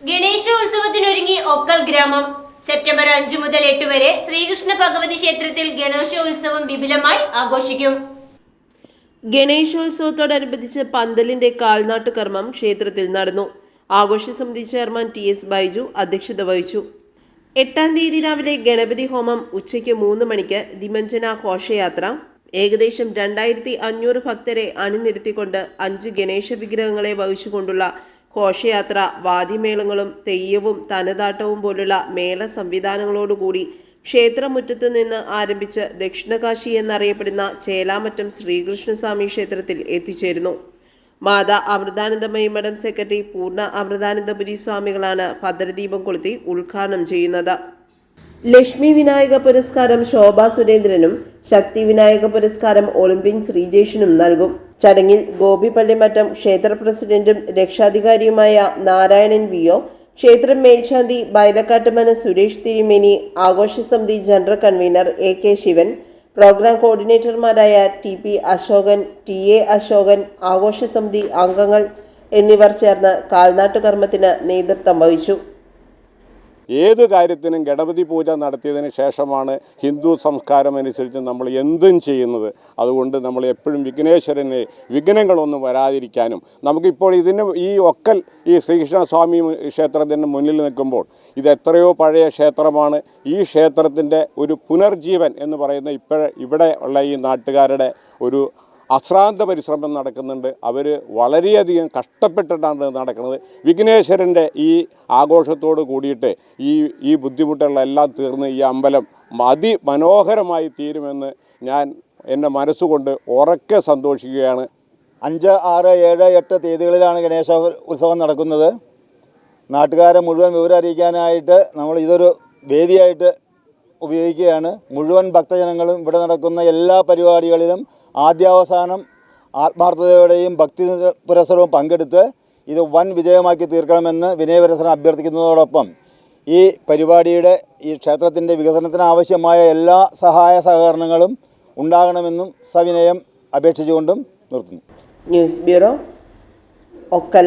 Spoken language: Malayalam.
ഗണേശോത്സവത്തിനൊരുങ്ങി ഒക്കൽ ഗ്രാമം. സെപ്റ്റംബർ അഞ്ചു മുതൽ എട്ട് വരെ ശ്രീകൃഷ്ണ ഭഗവതി ക്ഷേത്രത്തിൽ ഗണേശോത്സവം വിപുലമായി ആഘോഷിക്കും. ഗണേശോത്സവത്തോടനുബന്ധിച്ച് പന്തലിന്റെ കാൽനാട്ടു കർമ്മം ക്ഷേത്രത്തിൽ നടന്നു. ആഘോഷ സമിതി ചെയർമാൻ ടി എസ് ബൈജു അധ്യക്ഷത വഹിച്ചു. എട്ടാം തീയതി രാവിലെ ഗണപതി ഹോമം ഉച്ചയ്ക്ക് മൂന്ന് മണിക്ക് ദിമഞ്ജന ഘോഷയാത്ര. ഏകദേശം രണ്ടായിരത്തി അഞ്ഞൂറ് ഭക്തരെ അണിനിരത്തിക്കൊണ്ട് അഞ്ച് ഗണേശ വിഗ്രഹങ്ങളെ വഹിച്ചുകൊണ്ടുള്ള ഘോഷയാത്ര വാദിമേളങ്ങളും തെയ്യവും തനതാട്ടവും പോലുള്ള മേള സംവിധാനങ്ങളോടുകൂടി ക്ഷേത്രമുറ്റത്ത് നിന്ന് ആരംഭിച്ച് ദക്ഷിണകാശി എന്നറിയപ്പെടുന്ന ചേലാമറ്റം ശ്രീകൃഷ്ണസ്വാമി ക്ഷേത്രത്തിൽ എത്തിച്ചേരുന്നു. മാതാ അമൃതാനന്ദമയി മഠം സെക്രട്ടറി പൂർണ അമൃതാനന്ദപുരി സ്വാമികളാണ് ഭദ്രദീപം കൊളുത്തി ഉദ്ഘാടനം ചെയ്യുന്നത്. ലക്ഷ്മി വിനായക പുരസ്കാരം ശോഭാ സുരേന്ദ്രനും ശക്തി വിനായക പുരസ്കാരം ഒളിമ്പിൻ ശ്രീജേഷിനും നൽകും. ചടങ്ങിൽ ഗോപിപ്പള്ളിമറ്റം ക്ഷേത്ര പ്രസിഡന്റും രക്ഷാധികാരിയുമായ നാരായണൻ വി ഒ ക്ഷേത്രം മേൽശാന്തി ബൈലക്കാട്ടുമന സുരേഷ് തിരുമേനി ആഘോഷ സമിതി general convener A K Sivan program കോർഡിനേറ്റർമാരായ T P Ashokan T A Ashokan ആഘോഷ സമിതി അംഗങ്ങൾ എന്നിവർ ചേർന്ന് കാൽനാട്ടുകർമ്മത്തിന് നേതൃത്വം വഹിച്ചു. ഏത് കാര്യത്തിനും ഗണപതി പൂജ നടത്തിയതിന് ശേഷമാണ് ഹിന്ദു സംസ്കാരം അനുസരിച്ച് നമ്മൾ എന്തും ചെയ്യുന്നത്. അതുകൊണ്ട് നമ്മൾ എപ്പോഴും വിഘ്നേശ്വരന് വിഘ്നങ്ങളൊന്നും വരാതിരിക്കാനും നമുക്കിപ്പോൾ ഇതിന് ഈ ഒക്കൽ ഈ ശ്രീകൃഷ്ണസ്വാമി ക്ഷേത്രത്തിന് മുന്നിൽ നിൽക്കുമ്പോൾ ഇത് എത്രയോ പഴയ ക്ഷേത്രമാണ്. ഈ ക്ഷേത്രത്തിന്റെ ഒരു പുനർജീവൻ എന്ന് പറയുന്ന ഇപ്പോഴ ഇവിടെ ഉള്ള ഈ നാട്ടുകാരുടെ ഒരു അശ്രാന്ത പരിശ്രമം നടക്കുന്നുണ്ട്. അവർ വളരെയധികം കഷ്ടപ്പെട്ടിട്ടാണ് നടക്കുന്നത്. വിഘ്നേശ്വരന്റെ ഈ ആഘോഷത്തോട് കൂടിയിട്ട് ഈ ഈ ബുദ്ധിമുട്ടുകളെല്ലാം തീർന്ന് ഈ അമ്പലം അതിമനോഹരമായി തീരുമെന്ന് ഞാൻ എന്റെ മനസ്സുകൊണ്ട് ഉറക്കെ സന്തോഷിക്കുകയാണ്. അഞ്ച് ആറ് ഏഴ് എട്ട് തീയതികളിലാണ് ഗണേശ ഉത്സവം നടക്കുന്നത്. നാട്ടുകാരെ മുഴുവൻ വിവരം അറിയിക്കാനായിട്ട് നമ്മൾ ഇതൊരു വേദിയായിട്ട് ഉപയോഗിക്കുകയാണ്. മുഴുവൻ ഭക്തജനങ്ങളും ഇവിടെ നടക്കുന്ന എല്ലാ പരിപാടികളിലും ആദ്യാവസാനം ആത്മാർത്ഥതയോടെയും ഭക്തി പുരസരവും പങ്കെടുത്ത് ഇത് വൻ വിജയമാക്കി തീർക്കണമെന്ന് വിനയപുരസരം അഭ്യർത്ഥിക്കുന്നതോടൊപ്പം ഈ പരിപാടിയുടെ ഈ ക്ഷേത്രത്തിന്റെ വികസനത്തിന് ആവശ്യമായ എല്ലാ സഹായ സഹകരണങ്ങളും ഉണ്ടാകണമെന്നും സവിനയം അപേക്ഷിച്ചുകൊണ്ടും നിർത്തുന്നു. News bureau Okkal